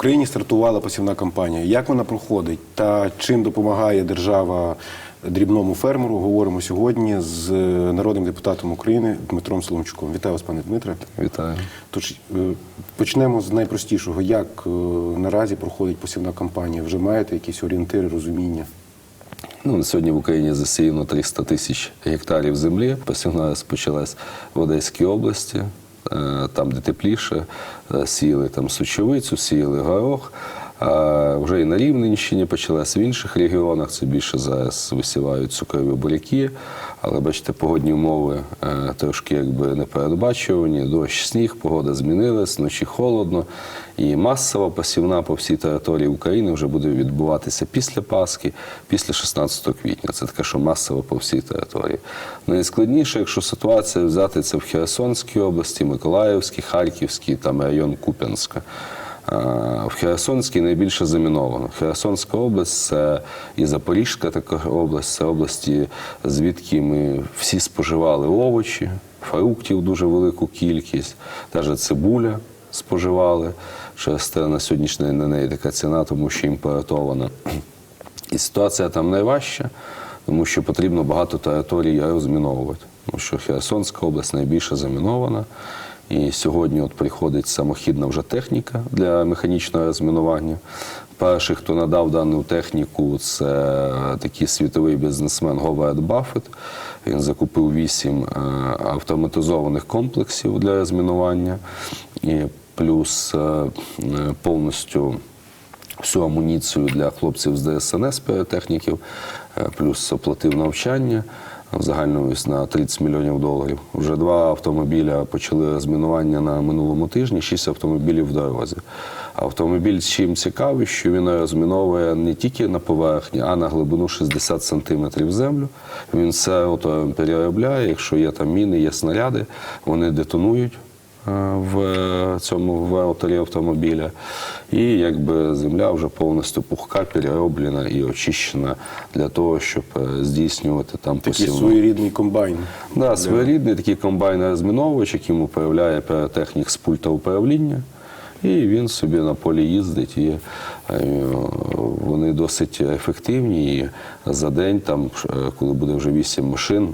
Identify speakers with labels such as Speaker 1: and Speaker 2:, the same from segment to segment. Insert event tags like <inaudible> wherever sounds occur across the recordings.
Speaker 1: Україні стартувала посівна кампанія. Як вона проходить та чим допомагає держава дрібному фермеру? Говоримо сьогодні з народним депутатом України Дмитром Соломчуком. Вітаю вас, пане Дмитре.
Speaker 2: Вітаю.
Speaker 1: Тож е, почнемо з найпростішого. Як е, наразі проходить посівна кампанія? Вже маєте якісь орієнтири, розуміння?
Speaker 2: Ну, на сьогодні в Україні засіяно 300 тисяч гектарів землі. Посівна розпочалась в Одеській області, е, там, де тепліше, Е, сіяли там сучовицю, сіяли горох. Вже і на Рівненщині почалась в інших регіонах. Це більше зараз висівають цукрові буряки. Але бачите, погодні умови е, трошки якби непередбачувані. Дощ, сніг, погода змінилась, вночі холодно. І масова посівна по всій території України вже буде відбуватися після Пасхи, після 16 квітня. Це таке, що масово по всій території. Найскладніше, якщо ситуація взяти це в Херсонській області, Миколаївській, Харківській, там район Куп'янська. А, В Херсонській найбільше заміновано. Херсонська область це і Запорізька така область, це області, звідки ми всі споживали овочі, фруктів дуже велику кількість, навіть цибуля споживали. Через те на сьогоднішній на неї така ціна, тому що імпортована. І ситуація там найважча, тому що потрібно багато територій розміновувати. Тому що Херсонська область найбільше замінована. І сьогодні от приходить самохідна вже техніка для механічного розмінування. Перший, хто надав дану техніку, це такий світовий бізнесмен Говард Баффет. Він закупив вісім е, автоматизованих комплексів для розмінування і плюс е, повністю всю амуніцію для хлопців з ДСНС піротехніків, е, плюс оплатив навчання ось на 30 мільйонів доларів. Вже два автомобіля почали розмінування на минулому тижні, шість автомобілів в дорозі. Автомобіль чим цікавий, що він розміновує не тільки на поверхні, а на глибину 60 сантиметрів землю. Він все переробляє. Якщо є там міни, є снаряди, вони детонують в цьому веоторі автомобіля. І якби земля вже повністю пухка, перероблена і очищена для того, щоб е, здійснювати там
Speaker 1: Такий
Speaker 2: посівну.
Speaker 1: своєрідний комбайн.
Speaker 2: Да, своєрідний такий комбайн розміновувач, яким управляє піротехнік з пульта управління. І він собі на полі їздить, і е, вони досить ефективні. І за день, там, е, коли буде вже 8 машин,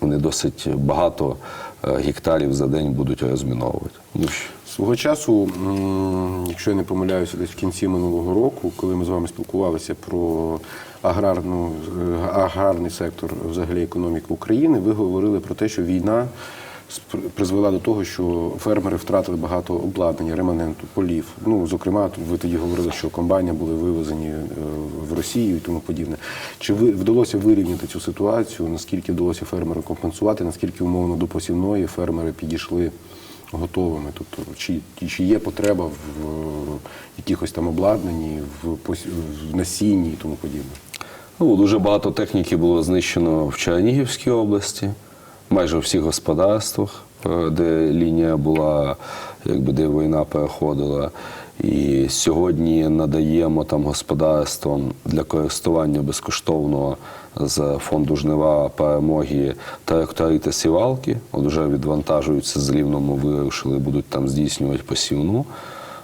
Speaker 2: вони досить багато е, гектарів за день будуть розміновувати. Ну,
Speaker 1: Свого часу, якщо я не помиляюся, десь в кінці минулого року, коли ми з вами спілкувалися про аграрну, е, аграрний сектор взагалі економіки України, ви говорили про те, що війна призвела до того, що фермери втратили багато обладнання, реманенту, полів. Ну, зокрема, ви тоді говорили, що комбайни були вивезені е, в Росію і тому подібне. Чи ви вдалося вирівняти цю ситуацію? Наскільки вдалося фермеру компенсувати? Наскільки умовно до посівної фермери підійшли? готовими. Тобто, чи, чи є потреба в е, якихось там обладнанні, в, в насінні і тому подібне?
Speaker 2: Ну, дуже багато техніки було знищено в Чернігівській області, майже у всіх господарствах, е, де лінія була, якби де війна переходила. І сьогодні надаємо там господарствам для користування безкоштовного з фонду жнива перемоги трактори та сівалки. От вже відвантажуються з рівному, вирушили, будуть там здійснювати посівну.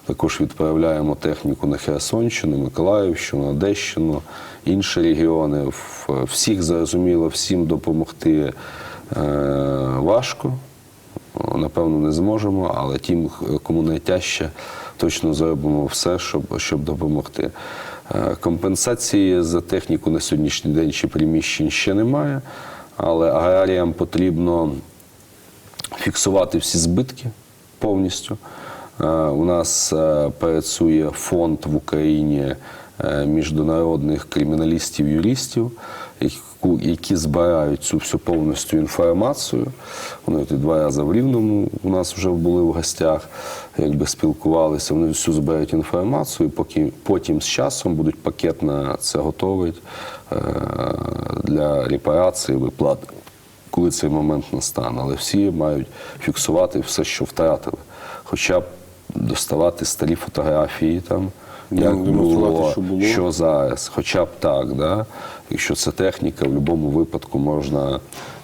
Speaker 2: Також відправляємо техніку на Херсонщину, Миколаївщину, Одещину, інші регіони. Всіх зрозуміло, всім допомогти важко. Напевно, не зможемо, але тим, кому найтяжче, точно зробимо все, щоб, щоб допомогти. Е, Компенсації за техніку на сьогоднішній день чи приміщень ще немає, але аграріям потрібно фіксувати всі збитки повністю. Е, У нас е, працює фонд в Україні е, міжнародних криміналістів, юристів, яку- які збирають цю всю повністю інформацію. Вони тут два рази в Рівному у нас вже були в гостях, якби спілкувалися. Вони всю збирають інформацію, поки потім з часом будуть пакет на це готовить е, для репарації, виплат коли цей момент настане. Але всі мають фіксувати все, що втратили. Хоча б доставати старі фотографії там. Як було,
Speaker 1: що було.
Speaker 2: що зараз, хоча б так, да? якщо це техніка, в будь-якому випадку можна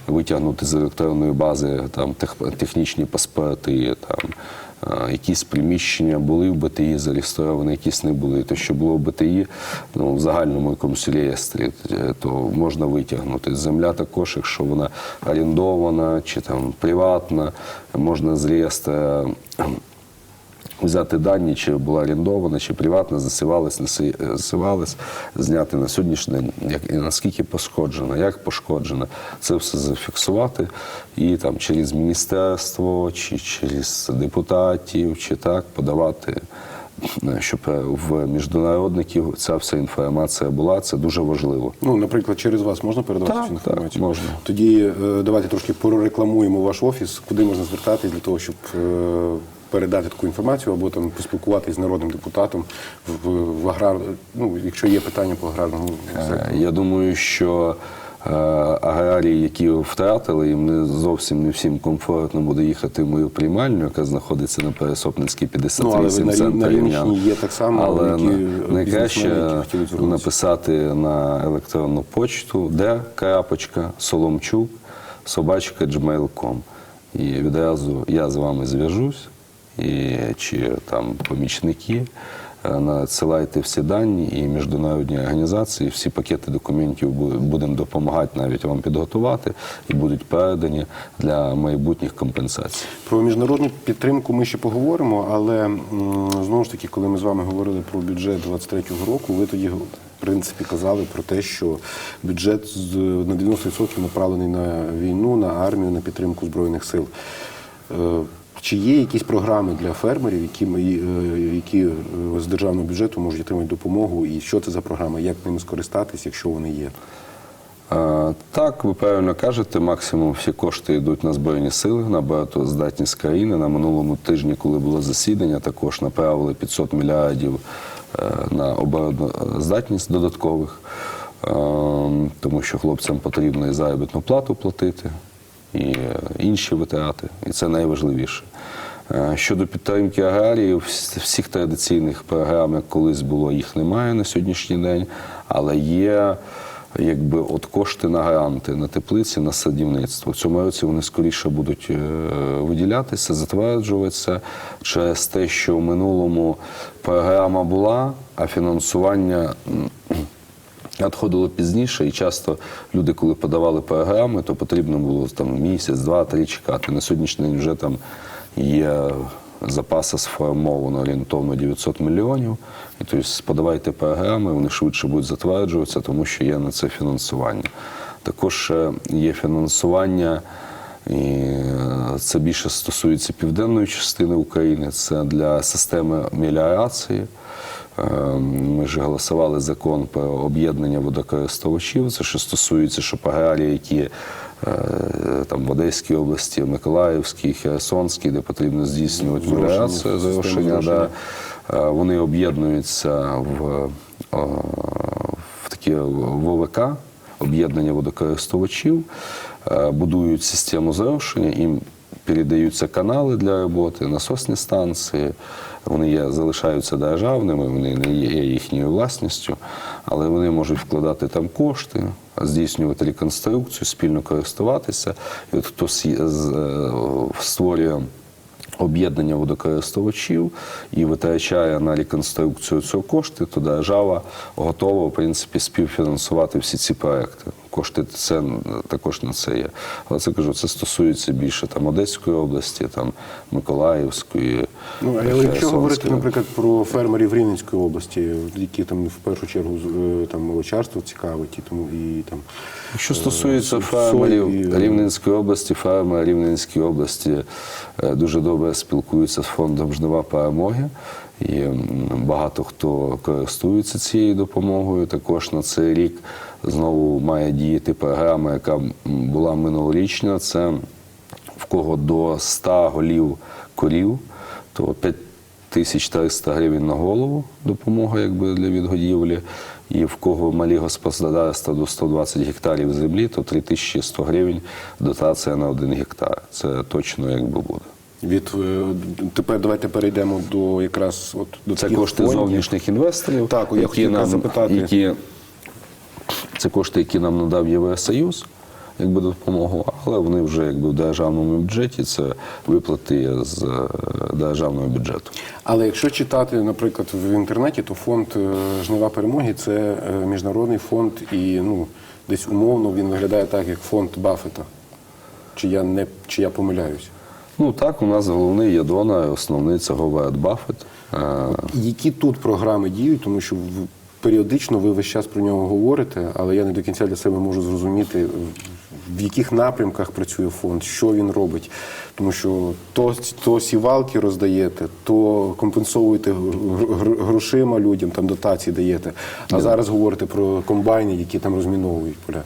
Speaker 2: витягнути з електронної бази там, тех, технічні паспорти, там, якісь приміщення були в БТІ зареєстровані, якісь не були. Те, що було в БТІ, ну, в загальному якомусь реєстрі, е, то можна витягнути. Земля також, якщо вона орендована чи там приватна, можна з реєстра взяти дані, чи була орендована, чи приватна, засивалась, не е, засивалась, зняти на сьогоднішній день, як, і наскільки пошкоджена, як пошкоджена, це все зафіксувати і там через міністерство, чи через депутатів, чи так подавати. е, Щоб е, в міжнародників ця вся інформація була, це дуже важливо.
Speaker 1: Ну, наприклад, через вас можна передавати
Speaker 2: Так,
Speaker 1: цю інформацію?
Speaker 2: так, можна.
Speaker 1: Тоді давайте трошки прорекламуємо ваш офіс, куди можна звертатись для того, щоб передати таку інформацію або там поспілкуватись з народним депутатом в, в аграр, ну, якщо є питання по аграрному сектору.
Speaker 2: Е, Я думаю, що е, аграрії, які втратили, їм не зовсім не всім комфортно буде їхати в мою приймальню, яка знаходиться на Пересопницькій
Speaker 1: Ну,
Speaker 2: 58
Speaker 1: але ви на, на
Speaker 2: Рівнян.
Speaker 1: Є так само,
Speaker 2: Але
Speaker 1: які
Speaker 2: найкраще
Speaker 1: які
Speaker 2: написати на електронну почту де крапочка соломчук собачка gmail.com. І відразу я з вами зв'яжусь, і, чи там помічники. е, Надсилайте всі дані і міжнародні організації, всі пакети документів будемо допомагати навіть вам підготувати і будуть передані для майбутніх компенсацій.
Speaker 1: Про міжнародну підтримку ми ще поговоримо, але знову ж таки, коли ми з вами говорили про бюджет 23-го року, ви тоді в принципі казали про те, що бюджет на 90% направлений на війну, на армію, на підтримку збройних сил. Чи є якісь програми для фермерів, які, е, які е, з державного бюджету можуть отримати допомогу, і що це за програми, як ними скористатись, якщо вони є?
Speaker 2: Е, Так, ви правильно кажете, максимум всі кошти йдуть на Збройні сили, на багатоздатність країни. На минулому тижні, коли було засідання, також направили 500 мільярдів на обороноздатність додаткових, тому що хлопцям потрібно і заробітну плату платити, і інші витрати, і це найважливіше. Е, Щодо підтримки аграріїв, всіх традиційних програм, як колись було, їх немає на сьогоднішній день, але є якби от кошти на гранти, на теплиці, на садівництво. В цьому році вони скоріше будуть е, виділятися, затверджуватися через те, що в минулому програма була, а фінансування. Надходило пізніше, і часто люди, коли подавали програми, то потрібно було там місяць, два, три чекати. На сьогоднішній день вже там є запаси сформовано орієнтовно 900 мільйонів. І тобто подавайте програми, вони швидше будуть затверджуватися, тому що є на це фінансування. Також е, є фінансування. І е, це більше стосується південної частини України. Це для системи меліорації. Е, Ми ж голосували закон про об'єднання водокористувачів. Це що стосується, щоб аграрії, які е, там в Одеській області, Миколаївській, Херсонській, де потрібно здійснювати меліорацію, зрошення, да, е, вони об'єднуються в, е, в такі ВВК, об'єднання водокористувачів, будують систему зрошення, їм передаються канали для роботи, насосні станції. Вони є, залишаються державними, вони не є їхньою власністю, але вони можуть вкладати там кошти, здійснювати реконструкцію, спільно користуватися. І от з- е, створює об'єднання водокористувачів і витрачає на реконструкцію цього кошти, то держава готова в принципі співфінансувати всі ці проекти. Кошти це також на це є. Але це кажу, це стосується більше там Одеської області, там Миколаївської.
Speaker 1: Ну, але якщо говорити, наприклад, про фермерів Рівненської області, які там в першу чергу е, там молочарство цікавить, і тому і там
Speaker 2: Що стосується
Speaker 1: Е,
Speaker 2: фермерів
Speaker 1: сої,
Speaker 2: Рівненської області, фермери Рівненської області е, дуже добре спілкуються з фондом Жнива перемоги. І багато хто користується цією допомогою. Також на цей рік знову має діяти програма, яка була минулорічна. Це в кого до 100 голів корів, то 5300 гривень на голову допомога якби для відгодівлі. І в кого малі господарства до 120 гектарів землі, то 3100 гривень дотація на один гектар. Це точно якби буде.
Speaker 1: від е, тепер давайте перейдемо до якраз от до
Speaker 2: Це кошти
Speaker 1: фондів.
Speaker 2: зовнішніх інвесторів,
Speaker 1: Так, я хотів якраз запитати.
Speaker 2: які це кошти, які нам надав Євросоюз. Якби допомогу, але вони вже якби в державному бюджеті це виплати з е, державного бюджету.
Speaker 1: Але якщо читати, наприклад, в інтернеті, то фонд е, Жнива перемоги це е, міжнародний фонд, і ну десь умовно він виглядає так, як фонд Баффета. Чи я не чи я помиляюсь?
Speaker 2: Ну так, у нас головний є донор, основний це Говард Баффет. Е,
Speaker 1: Які тут програми діють, тому що в- періодично ви весь час про нього говорите, але я не до кінця для себе можу зрозуміти, в яких напрямках працює фонд, що він робить. Тому що то, то сівалки роздаєте, то гр- грошима людям, там дотації даєте. А зараз говорите про комбайни, які там розміновують поля.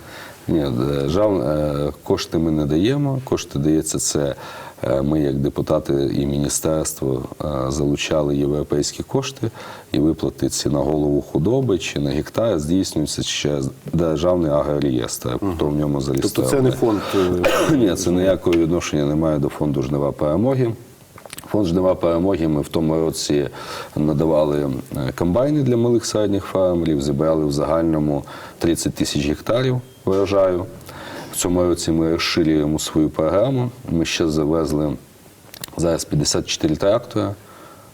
Speaker 2: Ні, держав, е, кошти ми не даємо. Кошти дається це. Е, Ми, як депутати і міністерство, е, залучали європейські кошти, і виплати ці на голову худоби чи на гектар здійснюються через державний агрореєстр, хто в ньому
Speaker 1: Тобто це не фонд. е, <coughs>
Speaker 2: Ні, це ніякого відношення немає до фонду Жнива перемоги. Фонд Жнива перемоги ми в тому році надавали комбайни для малих середніх фермерів, зібрали в загальному 30 тисяч гектарів врожаю. Цьому році ми розширюємо свою програму. Ми ще завезли зараз 54 трактора,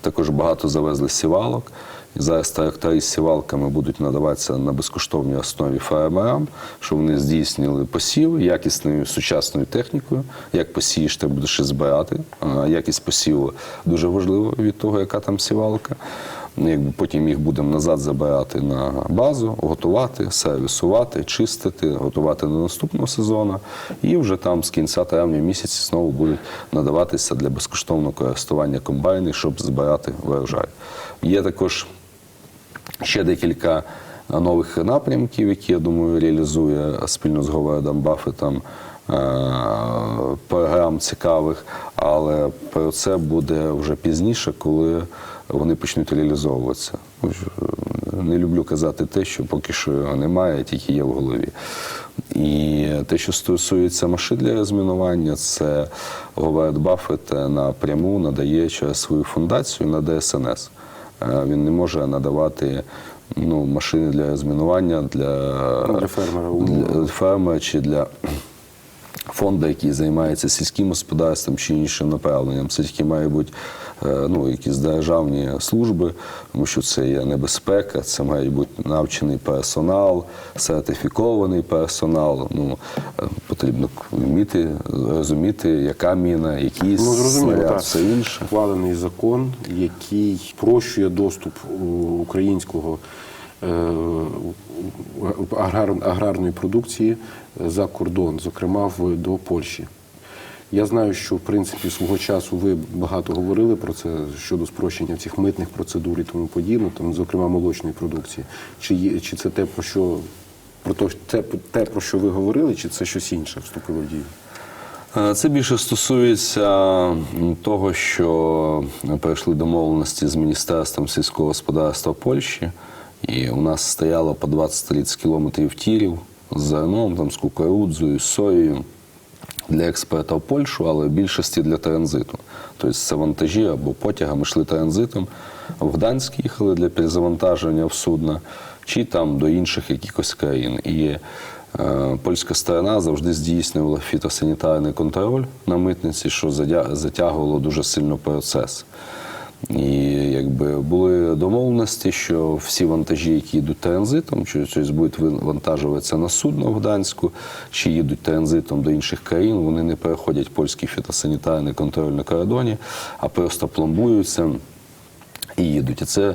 Speaker 2: також багато завезли сівалок. І зараз трактори з сівалками будуть надаватися на безкоштовній основі фермерам, щоб вони здійснили посів якісною сучасною технікою. Як посієш, ти будеш і збирати. Якість посіву дуже важлива від того, яка там сівалка. Ну, Якби потім їх будемо назад забирати на базу, готувати, сервісувати, чистити, готувати до наступного сезону. І вже там з кінця травня місяці знову будуть надаватися для безкоштовного користування комбайни, щоб збирати врожай. Є також ще декілька нових напрямків, які я думаю реалізує спільно з Говардом Баффетом е, програм цікавих, але про це буде вже пізніше, коли вони почнуть реалізовуватися. Е, Не люблю казати те, що поки що його немає, тільки є в голові. І те, що стосується машин для розмінування, це Говард Баффет напряму надає через свою фундацію на ДСНС. Е, Він не може надавати ну, машини для розмінування для,
Speaker 1: Ну, для фермера,
Speaker 2: для фермера чи для фонду, який займається сільським господарством чи іншим направленням. Це тільки має бути е, ну, якісь державні служби, тому що це є небезпека, це має бути навчений персонал, сертифікований персонал. Ну, е, потрібно вміти розуміти, яка міна, які
Speaker 1: Ну, зрозуміло, так.
Speaker 2: все інше.
Speaker 1: Ухвалений закон, який спрощує доступ українського е, у- аграр- аграрної продукції за кордон, зокрема в, до Польщі. Я знаю, що в принципі свого часу ви багато говорили про це щодо спрощення цих митних процедур і тому подібне, там, зокрема молочної продукції. Чи, є, чи це те, про що про то, те, те, про що ви говорили, чи це щось інше вступило в дію?
Speaker 2: Е, Це більше стосується того, що пройшли домовленості з Міністерством сільського господарства Польщі, і у нас стояло по 20-30 кілометрів тірів з зерном, там, з кукурудзою, з соєю для експорту в Польщу, але в більшості для транзиту. Тобто це вантажі або потягами йшли транзитом. В Гданськ їхали для перезавантаження в судна, чи там до інших якихось країн. І е, польська сторона завжди здійснювала фітосанітарний контроль на митниці, що затягувало дуже сильно процес. І якби були домовленості, що всі вантажі, які йдуть транзитом, чи щось будуть вантажуватися на судно в Гданську, чи їдуть транзитом до інших країн, вони не переходять польський фітосанітарний контроль на кордоні, а просто пломбуються і їдуть. І це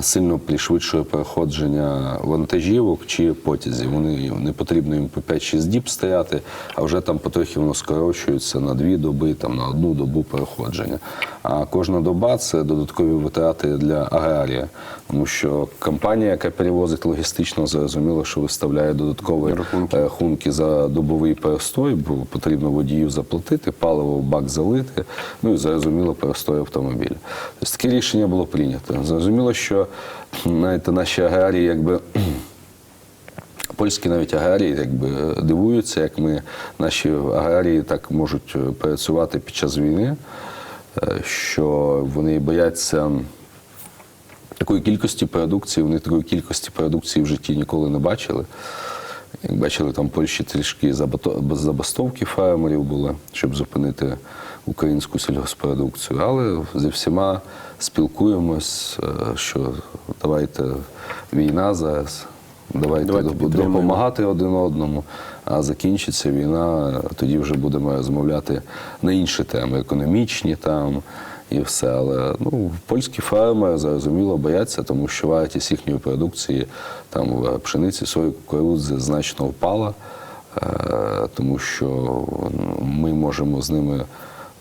Speaker 2: сильно пришвидшує переходження вантажівок чи потязів. Вони не потрібно їм по 5-6 діб стояти, а вже там потрохи воно скорочується на дві доби, там на одну добу переходження. А кожна доба це додаткові витрати для аграрія, тому що компанія, яка перевозить логістично, зрозуміло, що виставляє додаткові
Speaker 1: Рахунки.
Speaker 2: рахунки за добовий перестой, бо потрібно водію заплатити, паливо в бак залити, ну і зрозуміло перестой автомобіля. Тобто таке рішення було прийнято. Зрозуміло, що знаєте, наші аграрії якби. Польські навіть аграрії якби дивуються, як ми наші аграрії так можуть е, працювати під час війни, е, що вони бояться такої кількості продукції, вони такої кількості продукції в житті ніколи не бачили. Як бачили, там в Польщі трішки забастовки фермерів були, щоб зупинити українську сільгоспродукцію. Але зі всіма спілкуємось, е, що давайте війна зараз, давайте,
Speaker 1: Давайте
Speaker 2: допомагати один одному. А закінчиться війна, тоді вже будемо розмовляти на інші теми, економічні там і все. Але ну, польські фермери зрозуміло бояться, тому що вартість їхньої продукції там в пшениці, сої, кукурудзи значно впала, е, тому що ми можемо з ними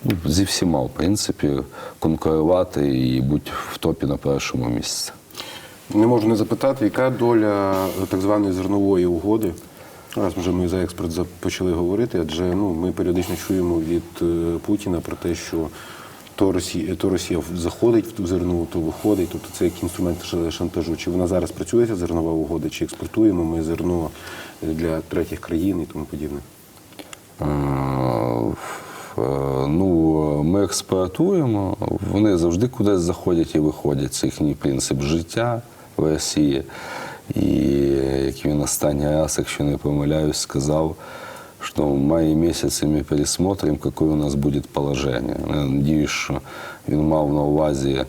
Speaker 2: ну, зі всіма, в принципі, конкурувати і бути в топі на першому місці.
Speaker 1: Не можу не запитати, яка доля так званої зернової угоди. Раз вже ми за експорт почали говорити, адже ну, ми періодично чуємо від е, Путіна про те, що то Росія, то Росія заходить в ту зернову, то виходить. Тобто це як інструмент шантажу. Чи вона зараз працює ця зернова угода, чи експортуємо ми зерно для третіх країн і тому подібне?
Speaker 2: Е, Ну, ми експортуємо, вони завжди кудись заходять і виходять. Це їхній принцип життя в Росії. І як він останній раз, якщо не помиляюсь, сказав, що в маї місяці ми пересмотримо, яке у нас буде положення. Я надіюсь, що він мав на увазі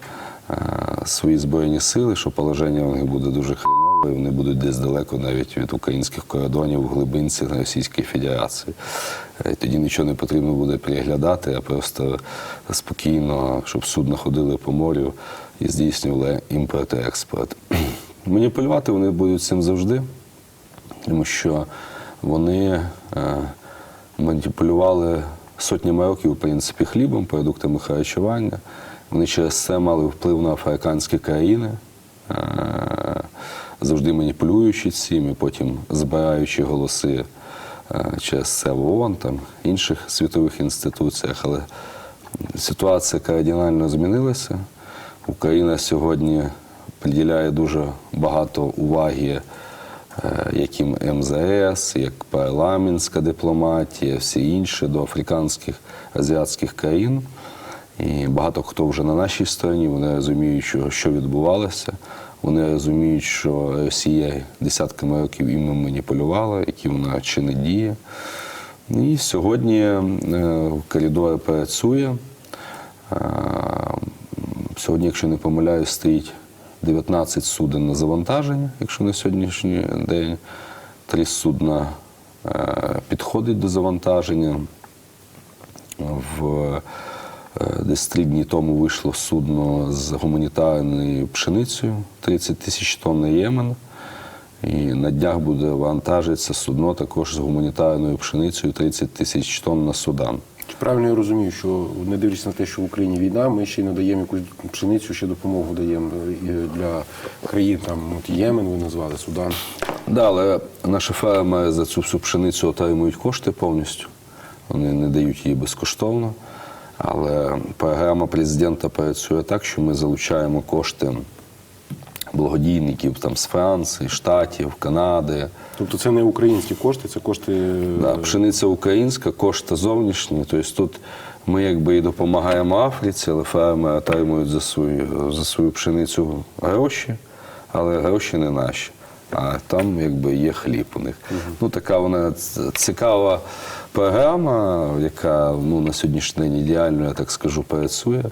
Speaker 2: е, свої збройні сили, що положення у них буде дуже хренове, і вони будуть десь далеко навіть від українських кордонів в глибинці на Російській Федерації. Е, Тоді нічого не потрібно буде переглядати, а просто спокійно, щоб судна ходили по морю і здійснювали імпорт і експорт. <clears throat> Маніпулювати вони будуть цим завжди, тому що вони е, маніпулювали сотнями років, в принципі, хлібом, продуктами харчування. Вони через це мали вплив на африканські країни, е, завжди маніпулюючи цим і потім збираючи голоси е, через це в там, інших світових інституціях. Але ситуація кардинально змінилася. Україна сьогодні приділяє дуже багато уваги е, як і МЗС, як парламентська дипломатія, всі інші до африканських азіатських країн. І багато хто вже на нашій стороні, вони розуміють, що відбувалося. Вони розуміють, що Росія десятками років іми маніпулювала, які вона чинить дії. І сьогодні е, коридор працює. Е, Сьогодні, якщо не помиляюсь, стоїть 19 суден на завантаження, якщо на сьогоднішній день. Три судна е, підходить до завантаження. В, десь три дні тому вийшло судно з гуманітарною пшеницею 30 тисяч тонн на Ємен. І на днях буде вантажитися судно також з гуманітарною пшеницею 30 тисяч тонн на Судан.
Speaker 1: Чи правильно я розумію, що не дивлячись на те, що в Україні війна, ми ще й надаємо якусь пшеницю, ще допомогу даємо е, для країн там от Ємен, ви назвали Судан.
Speaker 2: Да, але наші фермери за цю всю пшеницю отримують кошти повністю. Вони не дають її безкоштовно. Але програма президента працює так, що ми залучаємо кошти благодійників там, з Франції, Штатів, Канади.
Speaker 1: Тобто це не українські кошти, це кошти
Speaker 2: Да, пшениця українська, кошти зовнішні. Тобто тут ми якби і допомагаємо Африці, але фермери отримують за свою, за свою пшеницю гроші, але гроші не наші. А там якби є хліб у них. Ну така вона цікава програма, яка ну, на сьогоднішній день ідеально, я так скажу, працює.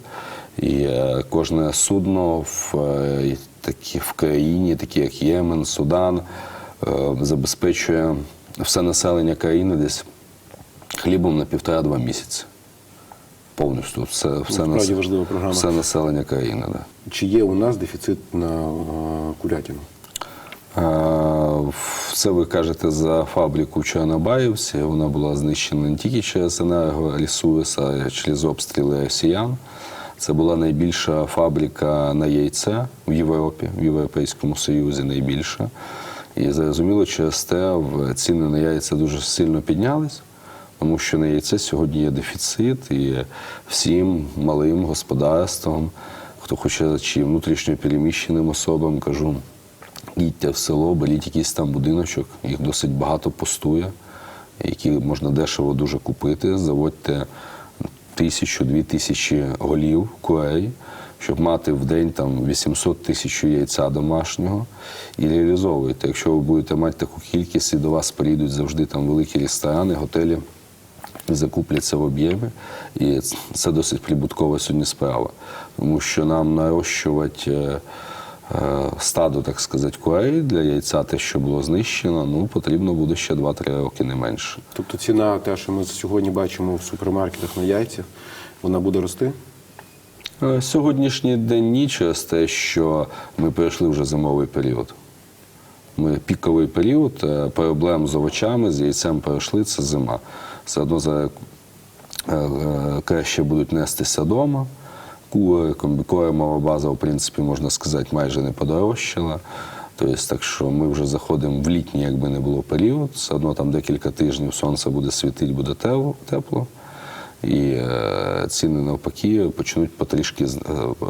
Speaker 2: І е, кожне судно в, е, такі, в країні, такі як Ємен, Судан, е, забезпечує все населення країни десь хлібом на півтора-два місяці. Повністю все, все,
Speaker 1: справді
Speaker 2: нас-
Speaker 1: важлива програма.
Speaker 2: все населення країни. Да.
Speaker 1: Чи є у нас дефіцит на курятину?
Speaker 2: Це ви кажете за фабрику в Чорнобаївці. Вона була знищена не тільки через енергоресурс, а й через обстріли росіян. Це була найбільша фабрика на яйце в Європі, в Європейському Союзі найбільша. І зрозуміло, через те ціни на яйця дуже сильно піднялись, тому що на яйце сьогодні є дефіцит, і всім малим господарствам, хто хоче чи внутрішньо переміщеним особам, кажу, їдьте в село, беріть якийсь там будиночок, їх досить багато пустує, які можна дешево дуже купити. Заводьте тисячу-дві тисячі голів курей, щоб мати в день там 800 тисяч яйця домашнього і реалізовуєте. Якщо ви будете мати таку кількість, і до вас прийдуть завжди там великі ресторани, готелі закупляться в об'ємі, і це досить прибуткова сьогодні справа, тому що нам нарощувати е, стадо, так сказати, курей для яйця, те, що було знищено, ну потрібно буде ще 2-3 роки, не менше.
Speaker 1: Тобто ціна, те, що ми сьогодні бачимо в супермаркетах на яйця, вона буде рости?
Speaker 2: Е, Сьогоднішній день ні через те, що ми перейшли вже зимовий період. Ми піковий період, е, проблем з овочами, з яйцем перейшли, це зима. Все одно за краще будуть нестися вдома. Кури, комбікормова база, в принципі, можна сказати, майже не подорожчала. Тобто, так що ми вже заходимо в літній, якби не було період. Все одно там декілька тижнів сонце буде світити, буде тепло-. І е, ціни навпаки почнуть потрішки е,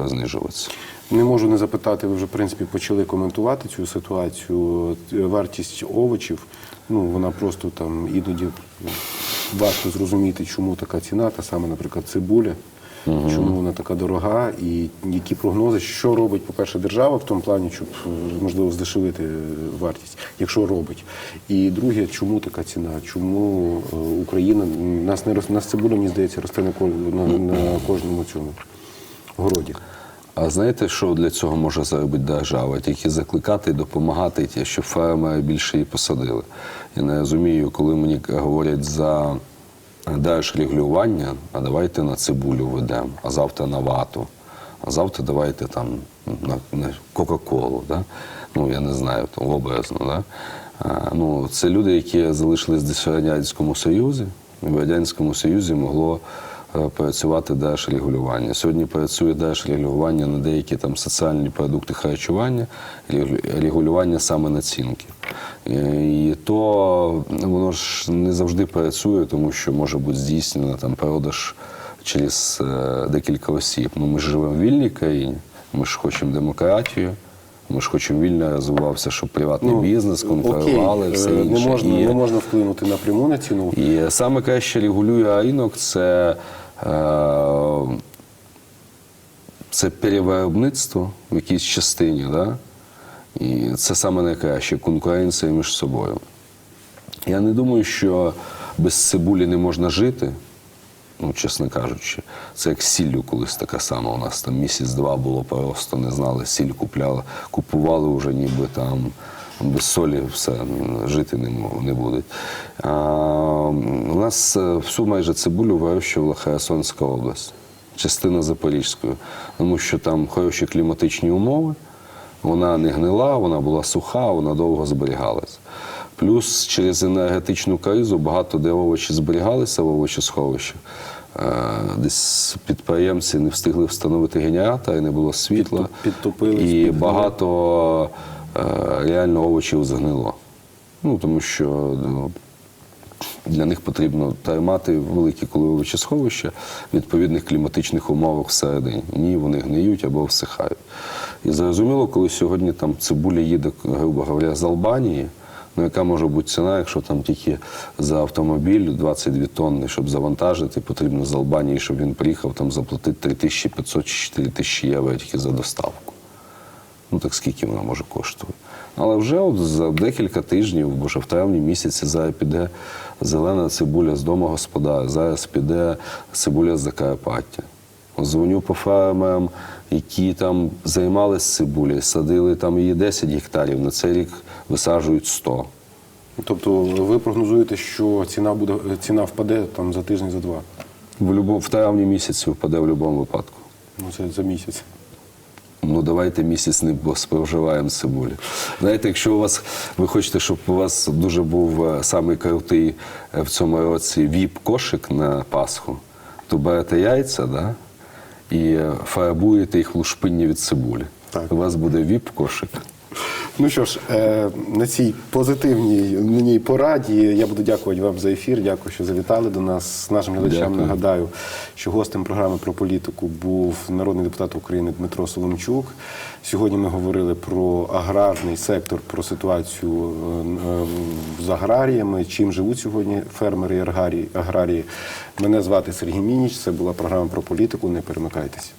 Speaker 2: знижуватися.
Speaker 1: Не можу не запитати, ви вже в принципі почали коментувати цю ситуацію. Е, Вартість овочів, ну вона просто там іноді ну, важко зрозуміти, чому така ціна, та саме, наприклад, цибуля. Чому вона така дорога, і які прогнози, що робить, по-перше, держава в тому плані, щоб е, можливо здешевити е, вартість, якщо робить. І друге, чому така ціна? Чому е, Україна нас не нас цибуля, мені здається, росте на на, на кожному цьому городі.
Speaker 2: А знаєте, що для цього може зробити держава? Тільки закликати і допомагати, щоб фермери більше її посадили. Я не розумію, коли мені говорять за держрегулювання, а давайте на цибулю ведемо, а завтра на вату, а завтра давайте там на, Кока-Колу. Да? Ну, я не знаю, там образно. Да? А, ну, це люди, які залишились десь в Радянському Союзі, в Радянському Союзі могло е, працювати держрегулювання. Сьогодні працює держрегулювання на деякі там соціальні продукти харчування, регулювання саме націнки. Е, І то воно ж не завжди працює, тому що може бути здійснено там продаж через е, декілька осіб. Ну, ми ж живемо в вільній країні, ми ж хочемо демократію. Ми ж хочемо вільно розвивався, щоб приватний бізнес контролювали,
Speaker 1: окей,
Speaker 2: все
Speaker 1: е,
Speaker 2: інше.
Speaker 1: Не можна,
Speaker 2: І-
Speaker 1: не можна вплинути напряму на ціну.
Speaker 2: і саме краще регулює ринок це, е, це перевиробництво в якійсь частині. Да? І це саме найкраще конкуренція між собою. Я не думаю, що без цибулі не можна жити. Ну, чесно кажучи, це як сіллю колись така сама. У нас там місяць-два було просто не знали, сіль купляли, купували вже ніби там без солі все жити не, не будуть. А, у нас е, всю майже цибулю вирощувала Херсонська область, частина Запорізької, тому що там хороші кліматичні умови. Вона не гнила, вона була суха, вона довго зберігалася. Плюс через енергетичну кризу багато де овочі зберігалися в овочесховищах. Е, Десь підприємці не встигли встановити генератор, і не було світла.
Speaker 1: Підтоп- підтопились,
Speaker 2: і багато е, реально овочів згнило. Ну, тому що ну, для них потрібно тримати великі коливовичі сховища в відповідних кліматичних умовах всередині. Ні, вони гниють або всихають. І зрозуміло, коли сьогодні там цибуля їде, грубо говоря, з Албанії, ну яка може бути ціна, якщо там тільки за автомобіль 22 тонни, щоб завантажити, потрібно з Албанії, щоб він приїхав, там заплатити 3500 чи 4000 євро тільки за доставку. Ну так скільки вона може коштувати. Але вже от за декілька тижнів, бо вже в травні місяці зараз піде зелена цибуля з домогосподаря, зараз піде цибуля з Закарпаття. Дзвоню по фермерам, які там займалися цибулею, садили там її 10 гектарів, на цей рік висаджують 100.
Speaker 1: Тобто ви прогнозуєте, що ціна буде ціна впаде там за тиждень, за два.
Speaker 2: В, любому, в травні місяці впаде в будь-якому випадку.
Speaker 1: Ну це за місяць.
Speaker 2: Ну, давайте місяць не споживаємо цибулі. Знаєте, якщо у вас ви хочете, щоб у вас дуже був е, самий крутий е, в цьому році віп-кошик на Пасху, то берете яйця да, і е, фарбуєте їх в лушпинні від цибулі.
Speaker 1: Так.
Speaker 2: У вас буде віп-кошик.
Speaker 1: Ну що ж, е, на цій позитивній мені пораді я буду дякувати вам за ефір. Дякую, що завітали до нас. Нашим глядачам
Speaker 2: Дякую.
Speaker 1: нагадаю, що гостем програми про політику був народний депутат України Дмитро Соломчук. Сьогодні ми говорили про аграрний сектор, про ситуацію е, з аграріями, чим живуть сьогодні фермери і аграрії. Мене звати Сергій Мініч. Це була програма про політику. Не перемикайтеся.